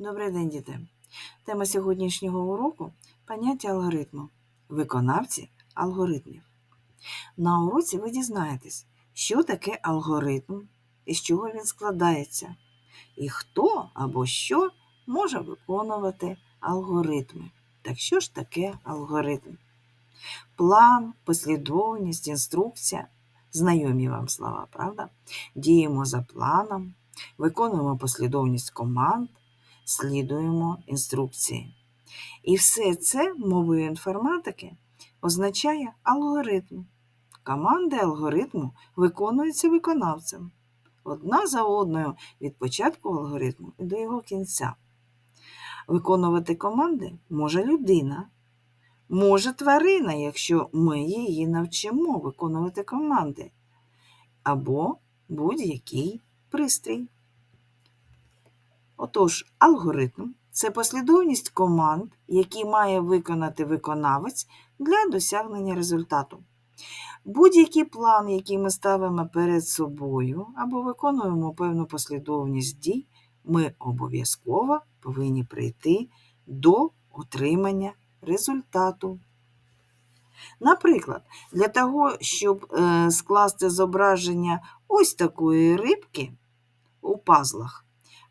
Добрий день, діти! Тема сьогоднішнього уроку поняття алгоритму. Виконавці алгоритмів. На уроці ви дізнаєтесь, що таке алгоритм і з чого він складається, і хто або що може виконувати алгоритми. Так що ж таке алгоритм? План, послідовність, інструкція знайомі вам слова, правда? Діємо за планом, виконуємо послідовність команд слідуємо інструкції. І все це мовою інформатики означає алгоритм. Команди алгоритму виконуються виконавцем. Одна за одною від початку алгоритму і до його кінця. Виконувати команди може людина, може тварина, якщо ми її навчимо виконувати команди, або будь-який пристрій. Отож, алгоритм це послідовність команд, які має виконати виконавець для досягнення результату. Будь-який план, який ми ставимо перед собою або виконуємо певну послідовність дій, ми обов'язково повинні прийти до отримання результату. Наприклад, для того, щоб е, скласти зображення ось такої рибки у пазлах,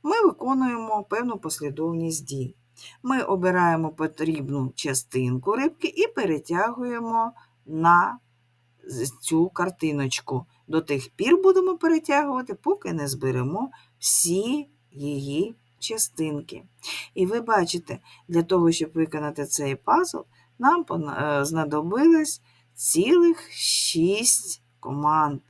ми виконуємо певну послідовність дій. Ми обираємо потрібну частинку рибки і перетягуємо на цю картиночку. До тих пір будемо перетягувати, поки не зберемо всі її частинки. І ви бачите, для того, щоб виконати цей пазл, нам е, знадобилось цілих шість команд.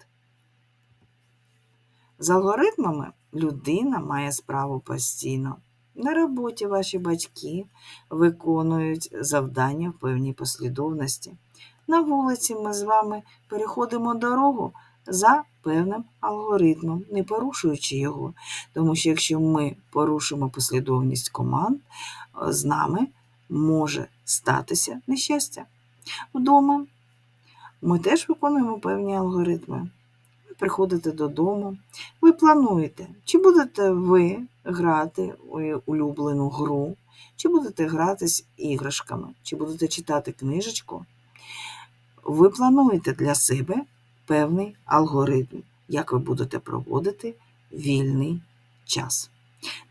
З алгоритмами людина має справу постійно. На роботі ваші батьки виконують завдання в певній послідовності. На вулиці ми з вами переходимо дорогу за певним алгоритмом, не порушуючи його. Тому що якщо ми порушимо послідовність команд, з нами може статися нещастя. Вдома ми теж виконуємо певні алгоритми приходите додому, ви плануєте, чи будете ви грати у улюблену гру, чи будете грати з іграшками, чи будете читати книжечку. Ви плануєте для себе певний алгоритм, як ви будете проводити вільний час.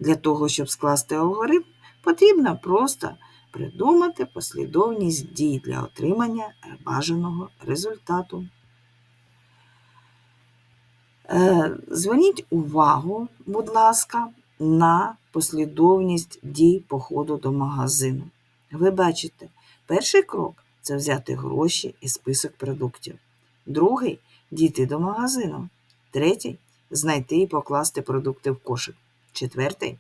Для того, щоб скласти алгоритм, потрібно просто придумати послідовність дій для отримання бажаного результату. Е, зверніть увагу, будь ласка, на послідовність дій походу до магазину. Ви бачите, перший крок це взяти гроші і список продуктів. Другий дійти до магазину. Третій знайти і покласти продукти в кошик. Четвертий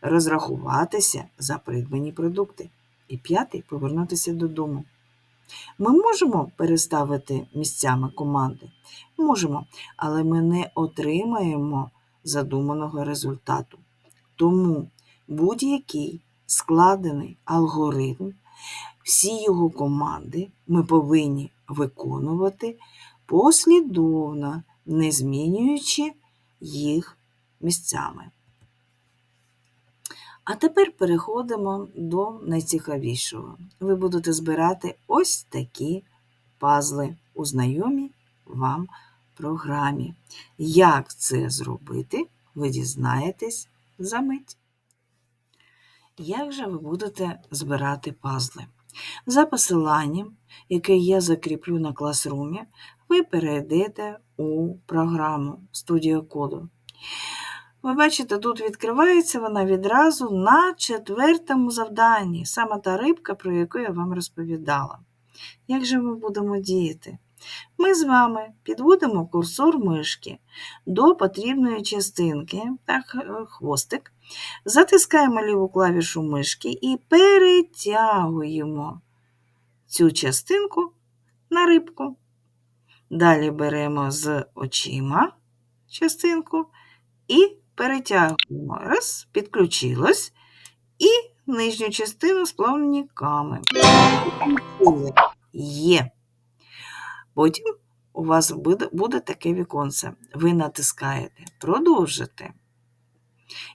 розрахуватися за придбані продукти. І п'ятий повернутися додому. Ми можемо переставити місцями команди? Можемо, але ми не отримаємо задуманого результату. Тому будь-який складений алгоритм, всі його команди ми повинні виконувати послідовно, не змінюючи їх місцями. А тепер переходимо до найцікавішого. Ви будете збирати ось такі пазли у знайомій вам програмі. Як це зробити, ви дізнаєтесь за мить. Як же ви будете збирати пазли? За посиланням, яке я закріплю на класрумі, ви перейдете у програму Studio Коду. Ви бачите, тут відкривається вона відразу на четвертому завданні, саме та рибка, про яку я вам розповідала. Як же ми будемо діяти? Ми з вами підводимо курсор мишки до потрібної частинки, так, е, хвостик, затискаємо ліву клавішу мишки і перетягуємо цю частинку на рибку. Далі беремо з очима частинку і перетягуємо. Раз, підключилось. І нижню частину з плавниками. Є. Потім у вас буде, буде таке віконце. Ви натискаєте Продовжити.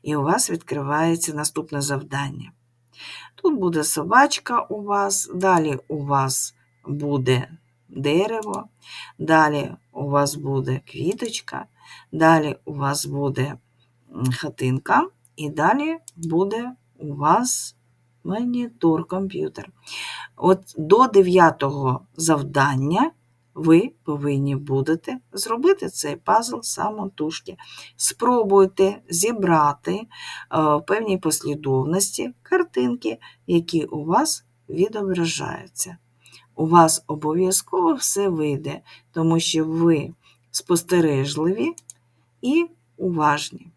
І у вас відкривається наступне завдання. Тут буде собачка у вас, далі у вас буде дерево, далі у вас буде квіточка, далі у вас буде хатинка, і далі буде у вас монітор, комп'ютер. От до дев'ятого завдання ви повинні будете зробити цей пазл самотужки. Спробуйте зібрати е, в певній послідовності картинки, які у вас відображаються. У вас обов'язково все вийде, тому що ви спостережливі і уважні.